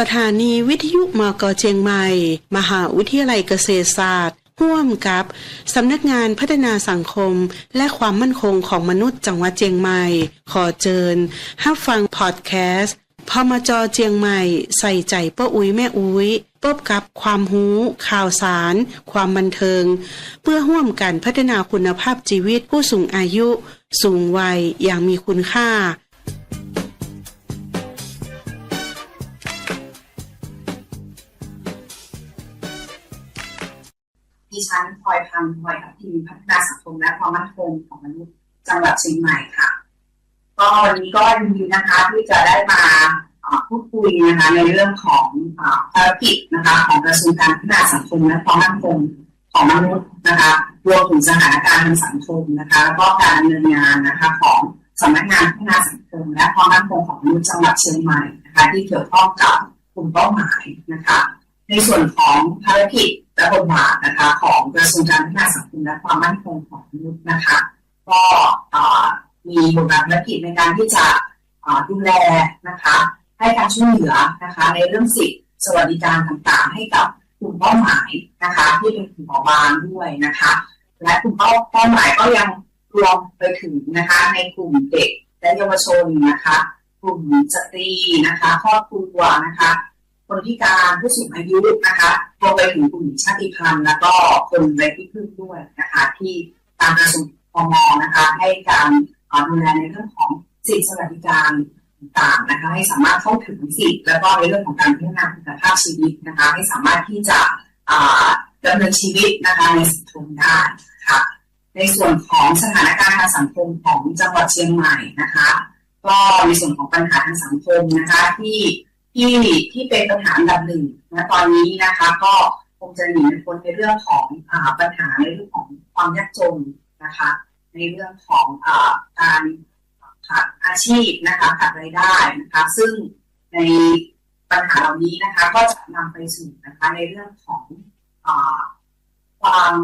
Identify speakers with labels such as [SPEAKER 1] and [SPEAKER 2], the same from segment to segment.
[SPEAKER 1] สถานีวิทยุมกเจียงใหม่ มหาวิทยาลัยเกษตรศาสตร์ร่วมกับ สำนักงานพัฒนาสังคมและความมั่นคงของมนุษย์จังหวัดเจียงใหม่ ขอเจิญรับฟังพอดแคสต์พมจเจียงใหม่ ใส่ใจป้าอุ้ยแม่อุ้ยพบกับความหูข่าวสาร ความบันเทิง เพื่อร่วมกันพัฒนาคุณภาพชีวิตผู้สูงอายุ สูงวัยอย่างมีคุณค่า
[SPEAKER 2] ดิฉันพลอยพันธ์พลอยพิมพัฒนาสังคมและความมั่นคงของมนุษย์จังหวัดเชียงใหม่ค่ะ ก็วันนี้ก็ยินดีนะคะที่จะได้มาพูดคุยนะคะในเรื่องของภารกิจนะคะของกระทรวงการพัฒนาสังคมและความมั่นคงของมนุษย์นะคะรวมถึงสถานการณ์ทางสังคมนะคะแล้วก็การดำเนินงานนะคะของสำนักงานพัฒนาสังคมและความมั่นคงของมนุษย์จังหวัดเชียงใหม่นะคะที่เกี่ยวข้องกับกลุ่มเป้าหมายนะคะในส่วนของภารกิจ และบทบาทนะคะ ของกระทรวงการพัฒนาสังคมและความมั่นคงของมนุษย์นะคะ ก็มีบทบาทภารกิจในการที่จะดูแลนะคะ ให้การช่วยเหลือนะคะ ในเรื่องสิทธิสวัสดิการต่างๆ ให้กับกลุ่มเป้าหมายนะคะ ที่เป็นกลุ่มเปราะบางด้วยนะคะ และกลุ่มเป้าเป้าหมายก็ยังรวมไปถึงนะคะ ในกลุ่มเด็กและเยาวชนนะคะ กลุ่มสตรีนะคะครอบครัวนะคะ คนพิการผู้สูงอายุนะคะรวมไปถึงกลุ่มชาติพันธุ์ แล้วก็คนไร้ที่พึ่งด้วยนะคะที่ทางกระทรวงพมนะคะให้การดูแลในเรื่องของสิทธิสวัสดิการต่างนะคะให้สามารถเข้าถึงสิทธิแล้วก็ในเรื่องของการพัฒนาคุณภาพชีวิตนะคะให้สามารถที่จะอ่าดำเนินชีวิตนะคะในสังคมได้ค่ะในส่วนของสถานการณ์ทางสังคมของจังหวัดเชียงใหม่นะคะ ก็ในส่วนของปัญหาทางสังคมนะคะที่ ที่ที่เป็นปัญหาอันดับหนึ่งนะตอนนี้นะคะ ก็คงจะหนีไม่พ้นในเรื่องของอปัญหาในเรื่องของความยากจนนะคะ ในเรื่องของอการขาดอาชีพนะคะขาดรายได้นะคะ ซึ่งในปัญหาเหล่านี้นะคะ ก็จะนำไปสู่นะคะในเรื่องของอความ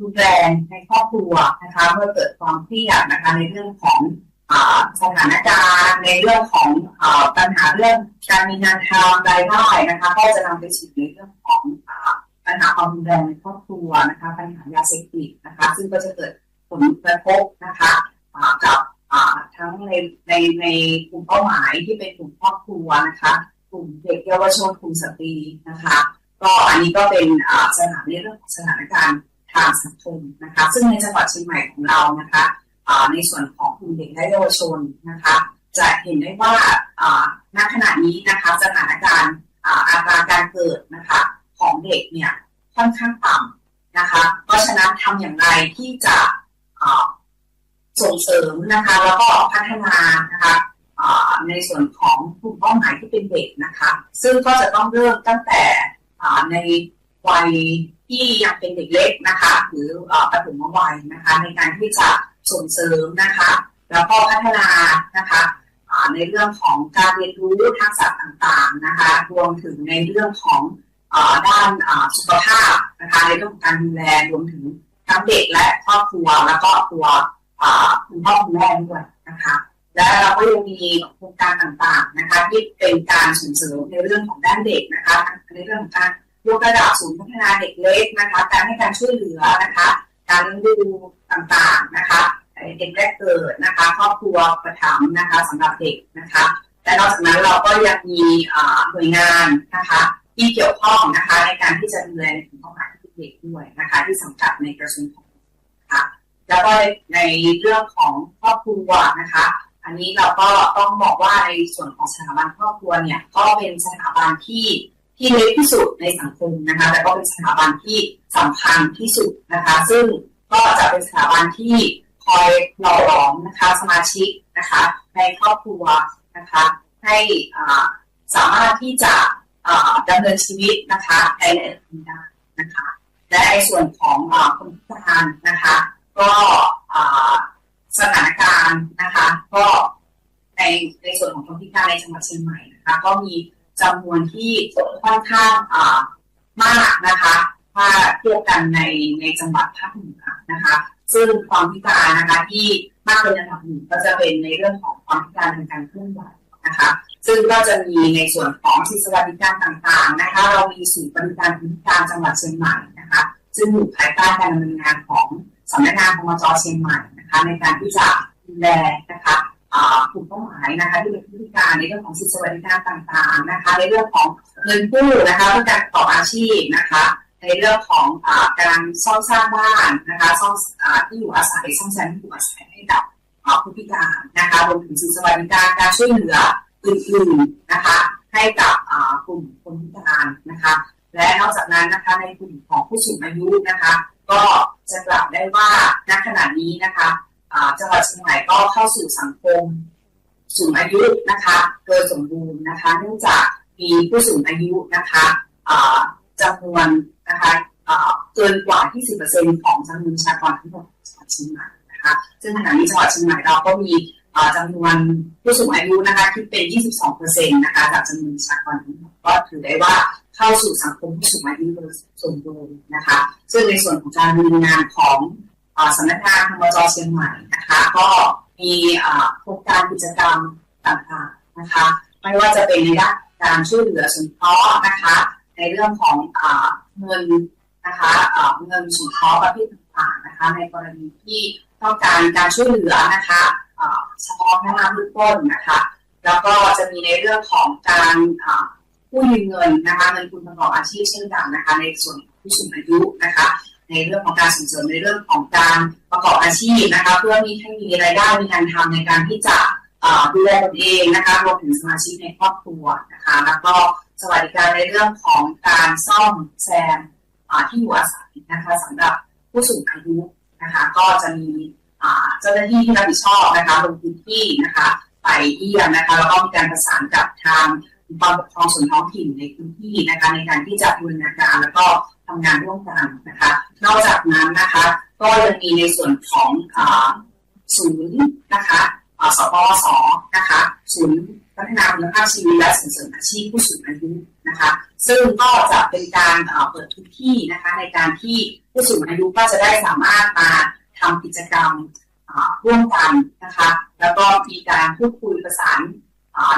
[SPEAKER 2] รุนแรงในครอบครัวนะคะ เมื่อเกิดความเครียดนะคะในเรื่องของ สถานการณ์ในเรื่องของปัญหาเรื่องการมีงานทำรายได้นะคะก็จะนำไปสู่ในเรื่องของปัญหาความรุนแรงในครอบครัวนะคะปัญหายาเสพติดนะคะ ซึ่งก็จะเกิดผลกระทบนะคะอ่ากับทั้งในในในกลุ่มเป้าหมายที่เป็นกลุ่มครอบครัวนะคะกลุ่มเด็กเยาวชนกลุ่มสตรีนะคะ ก็อันนี้ก็เป็นสถานในเรื่องของสถานการณ์ทางสังคมนะคะ ซึ่งในจังหวัดเชียงใหม่ของเรานะคะ ในส่วนของกลุ่มเด็กและเยาวชนนะคะ จะเห็นได้ว่าณขณะนี้นะคะสถานการณ์อ่าอัตราการเกิดนะคะของเด็กเนี่ยค่อนข้างต่ำนะคะ เพราะฉะนั้นทำอย่างไรที่จะส่งเสริมนะคะแล้วก็พัฒนานะคะในส่วนของกลุ่มเป้าหมายที่เป็นเด็กนะคะ ซึ่งก็จะต้องเริ่มตั้งแต่ในวัยที่ยังเป็นเด็กเล็กนะคะ หรืออ่าปฐมวัยนะคะ ในการที่จะ ส่งเสริมนะคะ แล้วก็พัฒนานะคะในเรื่องของการเรียนรู้ทักษะต่างๆนะคะ รวมถึงในเรื่องของอด้านสุขภาพนะคะในเรื่องของการดูแลรวมถึงทั้งเด็กและครอบครัวแล้วก็ตัวคุณพ่อคุณแม่ด้วยนะคะ และเราก็ยังมีโครงการต่างๆนะคะที่เป็นการส่งเสริมในเรื่องของด้านเด็กนะคะ ในเรื่องของการยกระดับศูนย์พัฒนาเด็กเล็กนะคะ การให้การช่วยเหลือนะคะ การเรียงดูต่างๆนะคะ เด็กแรกเกิดนะคะครอบครัวประถมนะคะสำหรับเด็กนะคะและนอกจากนั้นเราก็ยังมีหน่วยงานนะคะที่เกี่ยวข้องนะคะในการที่จะดูแลในกลุ่มเป้าหมายที่เด็กด้วยนะคะที่สังกัดในกระทรวงของนะคะแล้วก็ในเรื่องของครอบครัวนะคะ อันนี้เราก็ต้องบอกว่าในส่วนของสถาบันครอบครัวเนี่ยก็เป็นสถาบันที่ที่เล็กที่สุดในสังคมนะคะแต่ก็เป็นสถาบันที่สำคัญที่สุดนะคะ ซึ่งก็จะเป็นสถาบันที่ คอยหล่อหลอมนะคะสมาชิกนะคะในครอบครัวนะคะให้สามารถที่จะดำเนินชีวิตนะคะในในได้นะคะและในส่วนของอคนพิการนะคะก็สถานการณ์นะคะก็ในในส่วนของคนพิการในจังหวัดเชียงใหม่นะคะก็มีจำนวนที่ค่อนข้างมากนะคะถ้าเทียบกันในในจังหวัดภาคเหนือนะคะ ซึ่งความพิการนะคะที่มากเป็นอันดับหนึ่งก็จะเป็นในเรื่องของความพิการทางการเคลื่อนไหวนะคะซึ่งก็จะมีในส่วนของสิทธิสวัสดิการต่างๆนะคะเรามีศูนย์บริการพิการจังหวัดเชียงใหม่นะคะซึ่งอยู่ภายใต้การดำเนินงานของสำนักงานพมจเชียงใหม่นะคะในการที่จะดูแลนะคะกลุ่มเป้าหมายนะคะที่เป็นผู้พิการในเรื่องของสิทธิสวัสดิการต่างๆนะคะในเรื่องของเงินกู้นะคะเพื่อการประกอบอาชีพนะคะ ในเรื่องของอการซ่อมสร้างบ้านนะคะซ่อมที่อยู่อาศัยซ่อมแซมที่อยู่อาศัยให้กับผู้พิการนะคะรวมถึงสิทธิสวัสดิการการช่วยเหลืออื่นๆนะคะให้กับกลุ่มคนพิการนะคะและนอกจากนั้นนะคะในกลุ่มของผู้สูงอายุนะคะก็จะกล่าวได้ว่าณขณะนี้นะคะจังหวัดเชียงใหม่ก็เข้าสู่สังคมสูงอายุนะคะโดยสมบูรณ์นะคะ เนื่องจากมีผู้สูงอายุนะคะ จำนวนนะคะเกินกว่า 20%ของจำนวนประชากรทั้งหมดจังหวัดเชียงใหม่นะคะซึ่งขณะนี้จังหวัดเชียงใหม่เราก็มีจำนวนผู้สูงอายุนะคะที่เป็น 22%นะคะจากจำนวนประชากรทั้งหมดก็ถือได้ว่าเข้าสู่สังคมผู้สูงอายุโดยสมบูรณ์นะคะ ซึ่งในส่วนของการดำเนินงานของสำนักงานธรรมจเชียงใหม่นะคะก็มีโครงการกิจกรรมต่างๆนะคะ ไม่ว่าจะเป็นในด้านการช่วยเหลือสงเคราะห์นะคะ ในเรื่องของเงินนะคะเงินสงเคราะห์ประเภทต่างๆนะคะ ในกรณีที่ต้องการการช่วยเหลือนะคะเฉพาะหน้าเบื้องต้นนะคะ แล้วก็จะมีในเรื่องของการผู้ยืมเงินนะคะเงินทุนประกอบอาชีพเช่นกันนะคะ ในส่วนผู้สูงอายุนะคะ ในเรื่องของการส่งเสริมในเรื่องของการประกอบอาชีพนะคะ เพื่อมีให้มีรายได้มีงานทำในการที่จะดูแลตนเองนะคะรวมถึงสมาชิกในครอบครัวนะคะ แล้วก็ สวัสดิการในเรื่องของการซ่อมแซมที่อยู่อาศัยนะคะสำหรับผู้สูงอายุนะคะก็จะมีเจ้าหน้าที่ที่รับผิดชอบนะคะลงพื้นที่นะคะไปเยี่ยมนะคะแล้วก็มีการประสานกับทางความปกครองส่วนท้องถิ่นในพื้นที่นะคะในการที่จะบูรณาการแล้วก็ทำงานร่วมกันนะคะนอกจากนั้นนะคะก็ยังมีในส่วนของศูนย์นะคะสปสนะคะศูนย์ พัฒนาคุณภาพชีวิตและส่งเสริมอาชีพผู้สูงอายุนะคะ ซึ่งก็จะเป็นการเปิดทุกที่นะคะในการที่ผู้สูงอายุก็จะได้สามารถมาทำกิจกรรมร่วมกันนะคะ แล้วก็มีการพูดคุยประสาน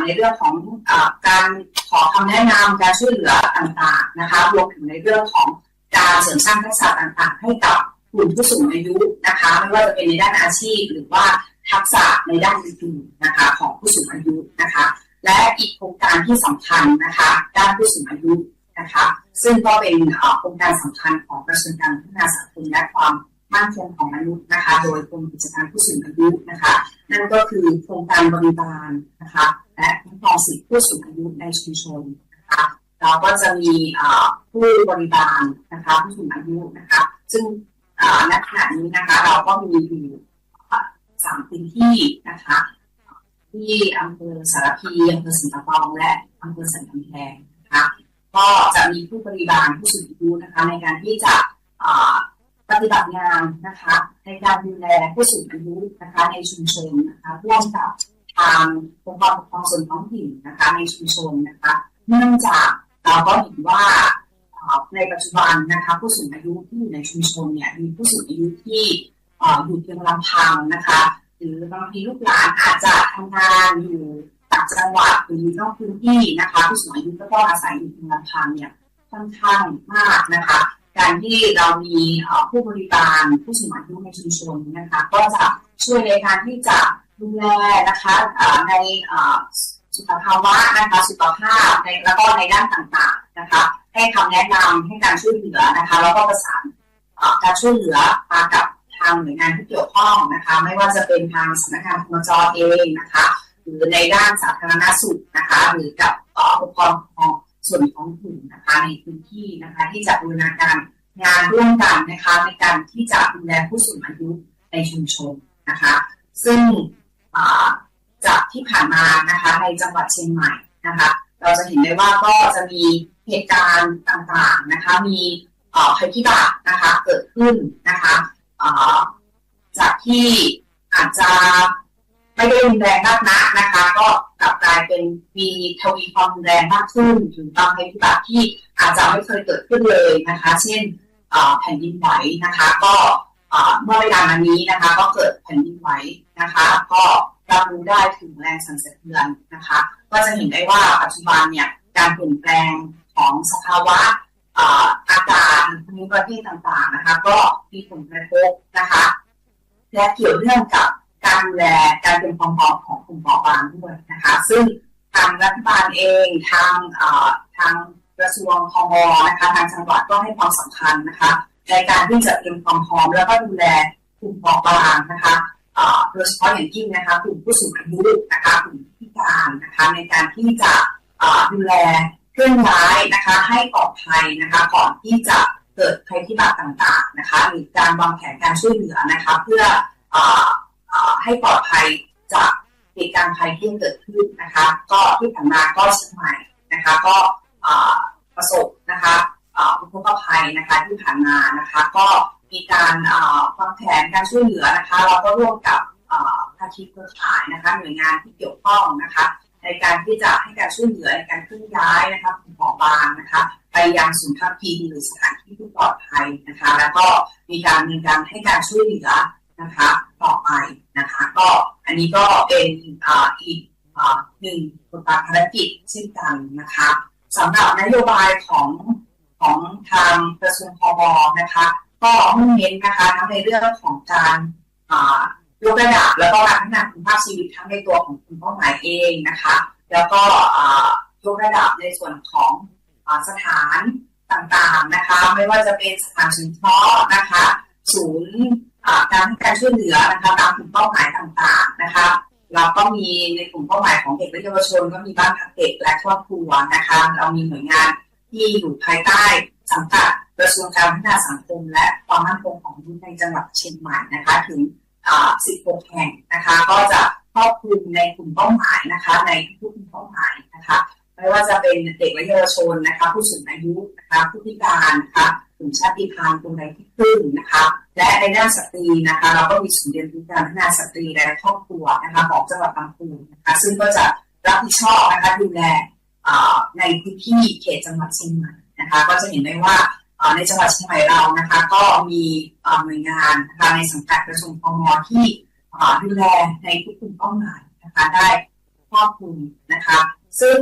[SPEAKER 2] ในเรื่องของอการขอคำแนะนำการช่วยเหลือต่างๆนะคะรวมถึงในเรื่องของการเสริมสร้างทักษะต่างๆ ให้กับกลุ่มผู้สูงอายุนะคะ ไม่ว่าจะเป็นในด้านอาชีพหรือว่าทักษะในด้านอื่นๆนะคะ และอีกโครงการที่สำคัญนะคะ ด้านผู้สูงอายุนะคะ ซึ่งก็เป็นโครงการสำคัญของกระทรวงการพัฒนาสังคมและความมั่นคงของมนุษย์นะคะ โดยกรมกิจการผู้สูงอายุนะคะ นั่นก็คือโครงการบริบาลนะคะ และคุ้มครองสิทธิผู้สูงอายุในชุมชนนะคะเราก็จะมีผู้บริบาลนะคะผู้สูงอายุนะคะ ซึ่งณขณะนี้นะคะเราก็มีอยู่สามพื้นที่นะคะ ที่อำเภอสารพีอำเภอสิงห์ทองและอำเภอสันกำแพงนะคะก็จะมีผู้บริบาลผู้สูงอายุนะคะ ในการที่จะปฏิบัติงานนะคะ ในการดูแลผู้สูงอายุนะคะในชุมชนนะคะร่วมกับทางองค์กรปกครองส่วนท้องถิ่นนะคะ ในชุมชนนะคะ เนื่องจากเราก็เห็นว่าในปัจจุบันนะคะผู้สูงอายุที่อยู่ในชุมชนเนี่ยมีผู้สูงอายุที่อยู่เพียงลำพังนะคะ หรือบางทีลูกหลานอาจจะทำงานอยู่ต่างจังหวัดหรือนอกพื้นที่นะคะผู้สูงอายุก็ต้องอาศัยอยู่เพียงลำพังเนี่ยค่อนข้างมากนะคะ การที่เรามีผู้บริการผู้สูงอายุในชุมชนนะคะ ก็จะช่วยในการที่จะดูแลนะคะในสุขภาวะนะคะสุขภาพในแล้วก็ในด้านต่างๆนะคะ ให้คำแนะนำให้การช่วยเหลือนะคะ แล้วก็ประสานการช่วยเหลือมากับ ทางหน่วยงานที่เกี่ยวข้องนะคะ ไม่ว่าจะเป็นทางสำนักงานพมจเองนะคะ หรือในด้านสาธารณสุขนะคะ หรือกับองค์กรของส่วนท้องถิ่นนะคะในพื้นที่นะคะที่จะบูรณาการงานร่วมกันนะคะในการที่จะดูแลผู้สูงอายุในชุมชนนะคะ ซึ่งจากที่ผ่านมานะคะในจังหวัดเชียงใหม่นะคะ เราจะเห็นได้ว่าก็จะมีเหตุการณ์ต่างๆนะคะ มีภัยพิบัตินะคะเกิดขึ้นนะคะ จากที่อาจจะไม่ได้รุนแรงมากนักนะคะ ก็กลับกลายเป็นมีทวีความรุนแรงมากขึ้นถึงบางภัยพิบัติที่อาจจะไม่เคยเกิดขึ้นเลยนะคะ เช่นแผ่นดินไหวนะคะ ก็เมื่อเวลามานี้นะคะ ก็เกิดแผ่นดินไหวนะคะ ก็รับรู้ได้ถึงแรงสั่นสะเทือนนะคะ ก็จะเห็นได้ว่าปัจจุบันเนี่ยการเปลี่ยนแปลงของสภาวะ อาอากาศภูมิประเทศต่างๆนะคะ ก็มีผลกระทบนะคะ และเกี่ยวเนื่องกับการดูแลการเตรียมความพร้อมของกลุ่มเปราะบางด้วยนะคะ ซึ่งทางรัฐบาลเองทางทางกระทรวงคมนะคะทางจังหวัดก็ให้ความสำคัญนะคะในการที่จะเตรียมความพร้อมแล้วก็ดูแลกลุ่มเปราะบางนะคะโดยเฉพาะอย่างยิ่งนะคะกลุ่มผู้สูงอายุนะคะกลุ่มพิการนะคะในการที่จะดูแล ลื่อนย้ายนะคะให้ปลอดภัยนะคะก่อนที่จะเกิดภัยพิบัติต่างๆนะคะหรือการวางแผนการช่วยเหลือนะคะเพื่ออให้ปลอดภัยจากเหตุการณ์ภัยที่เกิดขึ้นนะคะก็ที่ผ่านมาก็เชียงใหม่นะคะก็ประสบนะคะอุทกภัยนะคะที่ผ่านมานะคะก็มีการวางแผนการช่วยเหลือนะคะเราก็ร่วมกับภาคีเครือข่ายนะคะหน่วยงานที่เกี่ยวข้องนะคะในการที่จะให้ การช่วยเหลือในการเคลื่อนย้ายนะคะกลุ่มเปราะบางนะคะไปยังศูนย์พักพิงหรือสถานที่ที่ปลอดภัยนะคะ แล้วก็มีการดำเนินการให้การช่วยเหลือนะคะต่อไปนะคะ ก็อันนี้ก็เป็นอ,อีกอหนึ่งบทบาทภารกิจเช่นกันนะคะสำหรับนโยบายของของทางกระทรวงพมนะคะ ก็มุ่งเน้นนะคะทั้งในเรื่องของการยกระดับแล้วก็การพัฒนาคุณภาพชีวิตทั้งในตัวของคุณเป้าหมายเองนะคะ แล้วก็ยกระดับในส่วนของอสถานต่างๆนะคะ ไม่ว่าจะเป็นสถานสงเคราะห์นะคะ ศูนย์การให้การช่วยเหลือนะคะตามกลุ่มเป้าหมายต่างๆนะคะเราก็มีในกลุ่มเป้าหมายของเด็กและเยาวชน ก็มีบ้านพักเด็กและครอบครัวนะคะ เรามีหน่วยงานที่อยู่ภายใต้สังกัดกระทรวงการพัฒนาสังคม และความมั่นคงของมนุษย์ในจังหวัดเชียงใหม่นะคะ ถึง 16 แห่งนะคะ ก็จะ รอบคลุมในกลุ่มเป้าหมายนะคะ ในทุกกลุ่มเป้าหมายนะคะไม่ว่าจะเป็นเด็กและเยาวชนนะคะ ผู้สูงอายุนะคะ ผู้พิการนะคะกลุ่มชาติพันธุ์กลุ่มใดที่ขึ้นนะคะ และในด้านสตรีนะคะ เราก็มีศูนย์เรียนรู้การพัฒนาสตรีและครอบครัวนะคะของจังหวัดบางปูนะคะซึ่งก็จะรับผิดชอบนะคะดูแลในพื้นที่เขตจังหวัดเชียงใหม่นะคะ ก็จะเห็นได้ว่าในจังหวัดเชียงใหม่เรานะคะ ก็มีหน่วยงานนะคะในสังกัดกระทรวงพมที่ ดูแลในทุกกลุ่มเป้าหมายนะคะได้ครอบคลุมนะคะ ซึ่ง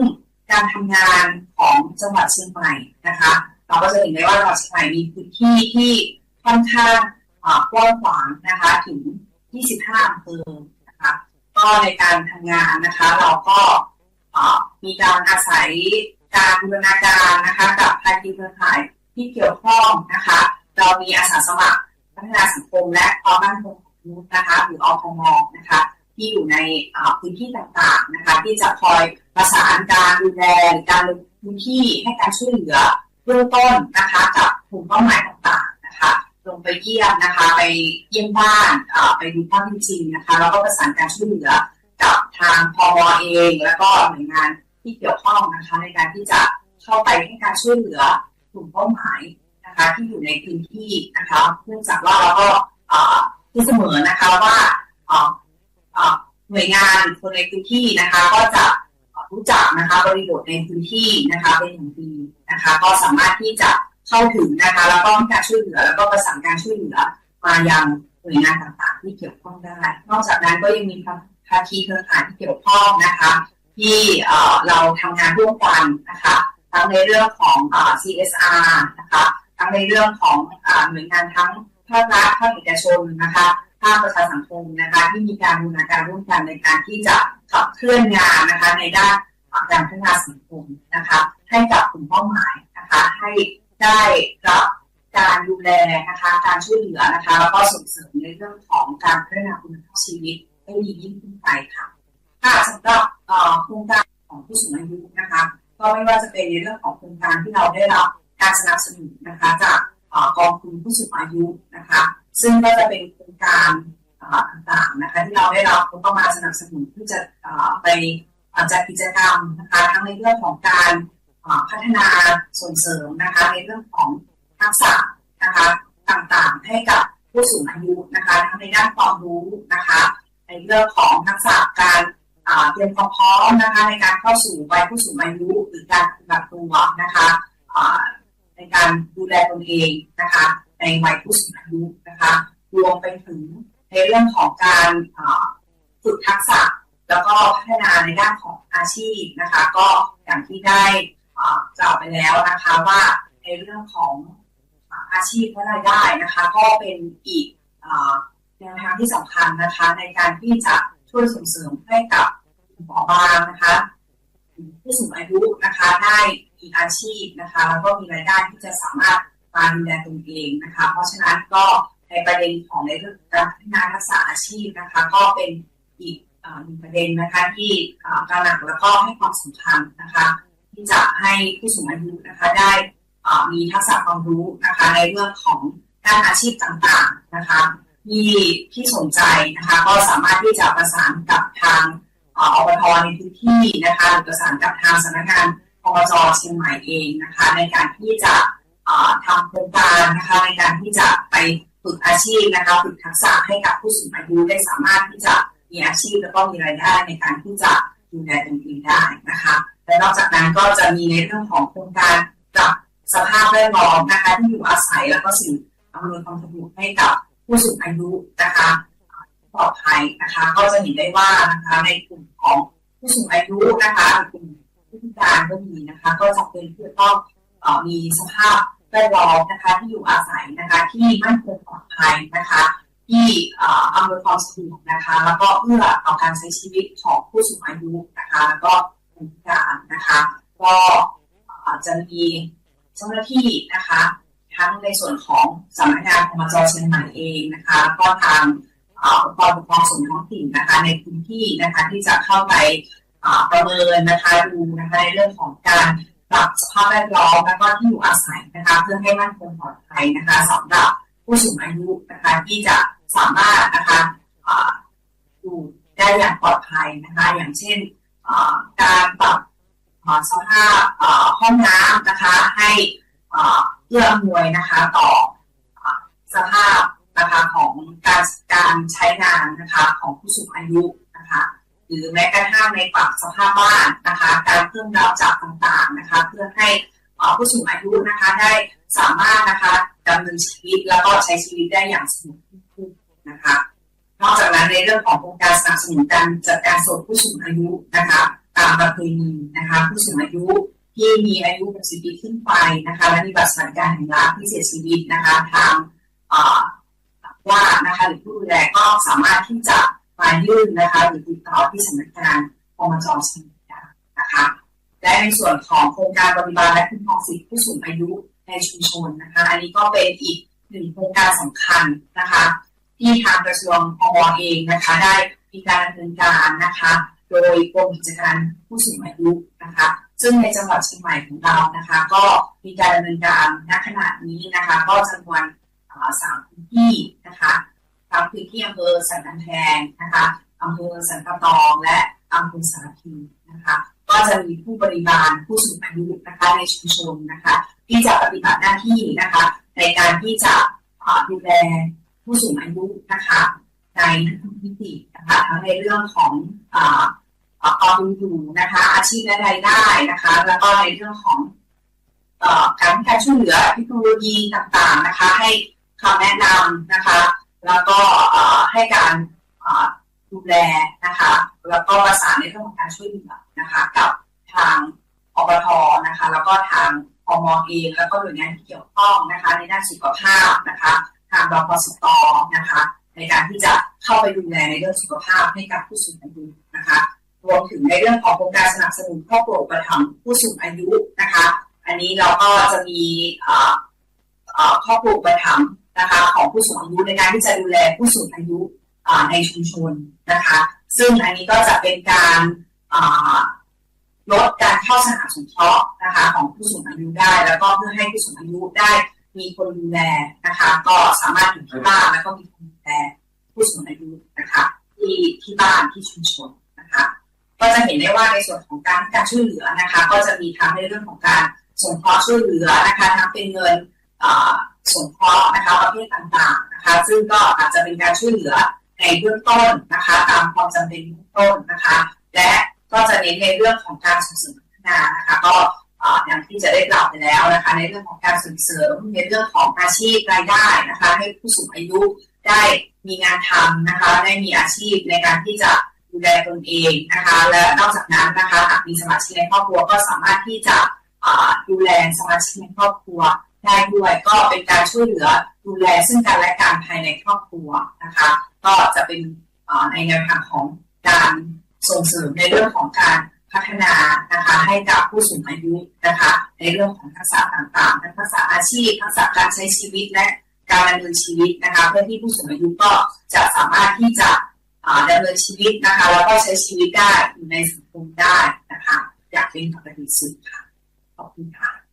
[SPEAKER 2] การทำงานของจังหวัดเชียงใหม่นะคะ เราก็จะเห็นได้ว่าจังหวัดเชียงใหม่มีพื้นที่ที่ค่อนข้างอ่ากว้างขวางนะคะถึง 25อำเภอนะคะก็ในการทำงานนะคะ เราก็มีการอาศัยการบูรณาการนะคะ กับภาคีเครือข่ายที่เกี่ยวข้องนะคะ เรามีอาสาสมัครพัฒนาสังคมและความมั่นคง มนุษย์นะคะหรืออพมนะคะที่อยู่ในพื้นที่ต่างๆนะคะ ที่จะคอยประสานการดูแลการลงพื้นที่ให้การช่วยเหลือเบื้องต้นนะคะกับกลุ่มเป้าหมายต่างๆนะคะ ลงไปเยี่ยมนะคะ ไปเยี่ยมบ้านไปดูภาพจริงๆนะคะแล้วก็ประสานการช่วยเหลือกับทางพมเอง แล้วก็หน่วยงานที่เกี่ยวข้องนะคะ ในการที่จะเข้าไปให้การช่วยเหลือกลุ่มเป้าหมายนะคะ ที่อยู่ในพื้นที่นะคะเนื่องจากว่าเราก็ ที่เสมอนะคะว่าหน่วยงานคนในพื้นที่นะคะ ก็จะรู้จักนะคะบริบทในพื้นที่นะคะเป็นอย่างดีนะคะ ก็สามารถที่จะเข้าถึงนะคะแล้วก็การช่วยเหลือแล้วก็ประสานการช่วยเหลือมายังหน่วยงานต่างๆ ที่เกี่ยวข้องได้ นอกจากนั้นก็ยังมีภาคีเครือข่ายที่เกี่ยวข้องนะคะ ที่เราทำงานร่วมกันนะคะทั้งในเรื่องของ CSR นะคะทั้งในเรื่องของหน่วยงานทั้ง ภาครัฐภาคเอกชนนะคะภาคประชาสังคมนะคะที่มีการบูรณาการร่วมกันในการที่จะขับเคลื่อนงานนะคะในด้านการพัฒนาสังคมนะคะให้กับกลุ่มเป้าหมายนะคะให้ได้รับการดูแลนะคะการช่วยเหลือนะคะแล้วก็ส่งเสริมในเรื่องของการพัฒนาคุณภาพชีวิตให้ดียิ่งขึ้นไปค่ะค่ะสำหรับโครงการของผู้สูงอายุนะคะ ก็ไม่ว่าจะเป็นในเรื่องของโครงการที่เราได้รับการสนับสนุนนะคะจาก กองทุนผู้สูงอายุนะคะ ซึ่งก็จะเป็นโครงการต่างๆนะคะที่เราได้รับงบประมาณสนับสนุนที่อจะไปจัดกิจกรรมนะคะทั้งในเรื่องของการพัฒนาส่งเสริมนะคะในเรื่องของทักษะนะคะต่างๆ ให้กับผู้สูงอายุนะคะทั้งในด้านความรู้นะคะในเรื่องของทักษะการเตรียมความพร้อมนะคะในการเข้าสู่วัยผู้สูงอายุหรือการปฏิบัติตัวนะคะ ในการดูแลตนเองนะคะในวัยผู้สูงอายุนะคะรวมไปถึงในเรื่องของการฝึกทักษะ แล้วก็พัฒนาในด้านของอาชีพนะคะ ก็อย่างที่ได้กล่าวไปแล้วนะคะว่าในเรื่องของอาชีพและรายได้นะคะ ก็เป็นอีกแนวทางที่สำคัญนะคะ ในการที่จะช่วยส่งเสริมให้กับหมอบางนะคะผู้สูงอายุนะคะได้ มีอาชีพนะคะแล้วก็มีรายได้ที่จะสามารถมาดูแลตนเองนะคะ เพราะฉะนั้นก็ในประเด็นของในเรื่องการพัฒนาทักษะอาชีพนะคะ ก็เป็นอีกหนึ่งประเด็นนะคะที่ตระหนักแล้วก็ให้ความสำคัญนะคะที่จะให้ผู้สูงอายุนะคะได้มีทักษะความรู้นะคะในเรื่องของด้านอาชีพต่างๆนะคะที่ที่สนใจนะคะ ก็สามารถที่จะประสานกับทางอบทในพื้นที่นะคะหรือประสานกับทางสำนักงาน อบจเชียงใหม่เองนะคะ ในการที่จะทำโครงการนะคะในการที่จะไปฝึกอาชีพนะคะฝึกทักษะให้กับผู้สูงอายุได้สามารถที่จะมีอาชีพแล้วก็มีรายได้ในการที่จะดูแลตนเองได้นะคะและนอกจากนั้นก็จะมีในเรื่องของโครงการปรับสภาพแวดล้อมนะคะที่อยู่อาศัยแล้วก็สิ่งอำนวยความสะดวกให้กับผู้สูงอายุนะคะปลอดภัยนะคะ ก็จะเห็นได้ว่านะคะในกลุ่มของผู้สูงอายุนะคะกลุ่ม ผู้พิการก็มีนะคะ ก็จะเป็นเพื่อต้องมีสภาพแวดล้อมนะคะที่อยู่อาศัยนะคะที่มั่นคงปลอดภัยนะคะ ที่อำนวยความสะดวกนะคะ แล้วก็เอื้อต่อการใช้ชีวิตของผู้สูงอายุนะคะแล้วก็ผู้พิการนะคะ ก็จะมีเจ้าหน้าที่นะคะ ทั้งในส่วนของสำนักงานพมจเชียงใหม่เองนะคะแล้วก็ทางองค์กรปกครองส่วนท้องถิ่นนะคะ ในพื้นที่นะคะที่จะเข้าไป ประเมินนะคะดูนะคะในเรื่องของการปรับสภาพแวดล้อมแล้วก็ที่อยู่อาศัยนะคะเพื่อให้มั่นคงปลอดภัยนะคะสำหรับผู้สูงอายุนะคะที่จะสามารถนะคะอยู่ได้อย่างปลอดภัยนะคะอย่างเช่นการปรับสภาพห้องน้ำนะคะให้เอื้ออำนวยนะคะต่อสภาพนะคะของการการใช้งานนะคะของผู้สูงอายุนะคะ หรือแม้กระทั่งในปรับสภาพบ้านนะคะ การเพิ่มราวจับต่างๆนะคะ เพื่อให้ผู้สูงอายุนะคะได้สามารถนะคะดำเนินชีวิตแล้วก็ใช้ชีวิตได้อย่างสงบขึ้นนะคะ นอกจากนั้นในเรื่องของโครงการสนับสนุนการจัดการศพผู้สูงอายุนะคะตามประเพณีนะคะ ผู้สูงอายุที่มีอายุ 60 ปีขึ้นไปนะคะ และมีบัตรสวัสดิการแห่งรัฐที่เสียชีวิตนะคะทางว่านะคะหรือผู้ดูแลก็สามารถที่จะ มายื่นนะคะหรือติดต่อที่สำนักงานปมจเชียงใหม่นะคะและในส่วนของโครงการบริบาลและคุ้มครองสิทธิผู้สูงอายุในชุมชนนะคะ อันนี้ก็เป็นอีกหนึ่งโครงการสำคัญนะคะ ที่ทางกระทรวงพมเองนะคะ ได้มีการดำเนินการนะคะ โดยกรมกิจการผู้สูงอายุนะคะ ซึ่งในจังหวัดเชียงใหม่ของเรานะคะ ก็มีการดำเนินการณขณะนี้นะคะ ก็จำนวนสามพื้นที่นะคะ ทั้งพื้นที่อำเภอสันกำแพงนะคะอำเภอสันปะตองและอำเภอสารพีนะคะก็จะมีผู้บริบาลผู้สูงอายุนะคะในชุมชนนะคะที่จะปฏิบัติหน้าที่นะคะในการที่จะดูแลผู้สูงอายุนะคะในทุกมิตินะคะทั้งในเรื่องของความเป็นอยู่นะคะอาชีพและรายได้นะคะ แล้วก็ในเรื่องของการการช่วยเหลือเทคโนโลยีต่างๆนะคะ ให้คำแนะนำนะคะ แล้วก็ให้การดูแลนะคะ แล้วก็ประสานในเรื่องของการช่วยเหลือนะคะ กับทางอบทนะคะ แล้วก็ทางอมเองแล้วก็หน่วยงานที่เกี่ยวข้องนะคะ ในด้านสุขภาพนะคะ ทางรพสตนะคะ ในการที่จะเข้าไปดูแลในเรื่องสุขภาพให้กับผู้สูงอายุนะคะรวมถึงในเรื่องของโครงการสนับสนุนครอบครัวอุปถัมผู้สูงอายุนะคะ อันนี้เราก็จะมีครอบครัวอุปถัม นะคะของผู้สูงอายุในการที่จะดูแลผู้สูงอายุในชุมชนนะคะ ซึ่งอันนี้ก็จะเป็นการลดการเข้าสถานสงเคราะห์นะคะของผู้สูงอายุได้ แล้วก็เพื่อให้ผู้สูงอายุได้มีคนดูแลนะคะ ก็สามารถอยู่ที่บ้านแล้วก็มีคนดูแลผู้สูงอายุนะคะที่ที่บ้านที่ชุมชนนะคะก็จะเห็นได้ว่าในส่วนของการการช่วยเหลือนะคะ ก็จะมีทั้งในเรื่องของการสงเคราะห์ช่วยเหลือนะคะทั้งเป็นเงิน สงเคราะห์นะคะประเภทต่างๆนะคะซึ่งก็อาจจะเป็นการช่วยเหลือในเบื้องต้นนะคะตามความจำเป็นเบื้องต้นนะคะ และก็จะเน้นในเรื่องของการส่งเสริมพัฒนานะคะก็อย่างที่จะได้กล่าวไปแล้วนะคะในเรื่องของการส่งเสริมในเรื่องของอาชีพรายได้นะคะให้ผู้สูงอายุได้มีงานทำนะคะได้มีอาชีพในการที่จะดูแลตนเองนะคะและนอกจากนั้นนะคะหากมีสมาชิกในครอบครัวก็สามารถที่จะดูแลสมาชิกในครอบครัว ได้ด้วยก็เป็นการช่วยเหลือดูแลซึ่งกันและกันภายในครอบครัวนะคะ ก็จะเป็นในแนวทางของการส่งเสริมในเรื่องของการพัฒนานะคะให้กับผู้สูงอายุนะคะ ในเรื่องของทักษะต่างๆทั้งทักษะอาชีพทักษะการใช้ชีวิตและการดำเนินชีวิตนะคะ เพื่อที่ผู้สูงอายุก็จะสามารถที่จะดำเนินชีวิตนะคะ แล้วก็ใช้ชีวิตได้อยู่ในสังคมได้นะคะ อยากเป็นปกติสุดค่ะขอบคุณค่ะ